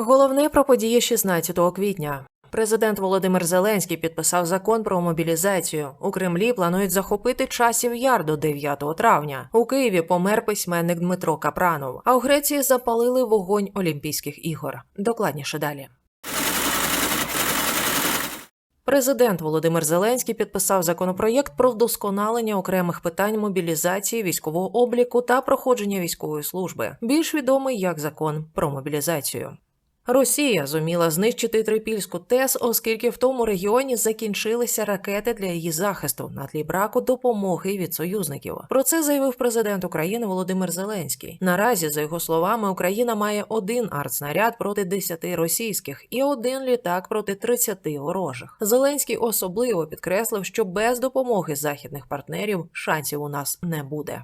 Головне про події 16 квітня. Президент Володимир Зеленський підписав закон про мобілізацію. У Кремлі планують захопити часів яр до 9 травня. У Києві помер письменник Дмитро Капранов. А у Греції запалили вогонь Олімпійських ігор. Докладніше далі. Президент Володимир Зеленський підписав законопроєкт про вдосконалення окремих питань мобілізації, військового обліку та проходження військової служби, більш відомий як закон про мобілізацію. Росія зуміла знищити Трипільську ТЕС, оскільки в тому регіоні закінчилися ракети для її захисту на тлі браку допомоги від союзників. Про це заявив президент України Володимир Зеленський. Наразі, за його словами, Україна має один артснаряд проти 10 російських і один літак проти 30 ворожих. Зеленський особливо підкреслив, що без допомоги західних партнерів шансів у нас не буде.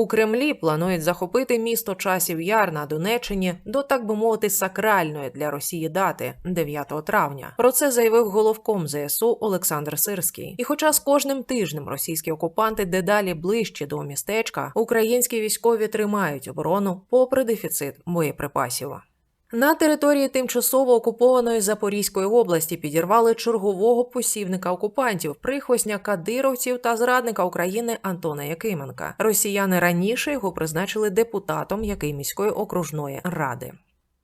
У Кремлі планують захопити місто часів Яр на Донеччині до так би мовити сакральної для Росії дати 9 травня. Про це заявив головком ЗСУ Олександр Сирський. І, хоча з кожним тижнем російські окупанти дедалі ближче до містечка, українські військові тримають оборону попри дефіцит боєприпасів. На території тимчасово окупованої Запорізької області підірвали чергового посівника окупантів, прихвостня кадировців та зрадника України Антона Якименка. Росіяни раніше його призначили депутатом Якимівської окружної ради.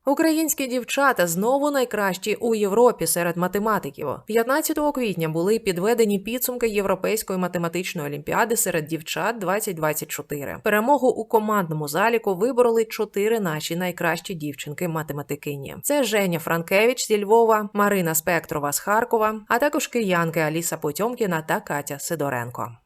Українські дівчата знову найкращі у Європі серед математиків. 15 квітня були підведені підсумки Європейської математичної олімпіади серед дівчат 2024. Перемогу у командному заліку вибороли чотири наші найкращі дівчинки-математикині. Це Женя Франкевич зі Львова, Марина Спектрова з Харкова, а також киянки Аліса Потьомкіна та Катя Сидоренко.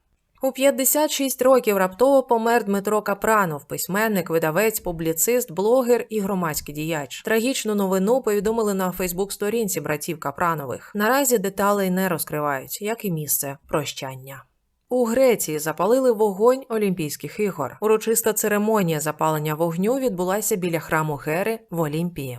У 56 років раптово помер Дмитро Капранов, письменник, видавець, публіцист, блогер і громадський діяч. Трагічну новину повідомили на Фейсбук-сторінці братів Капранових. Наразі деталей не розкривають, як і місце прощання. У Греції запалили вогонь Олімпійських ігор. Урочиста церемонія запалення вогню відбулася біля храму Гери в Олімпії.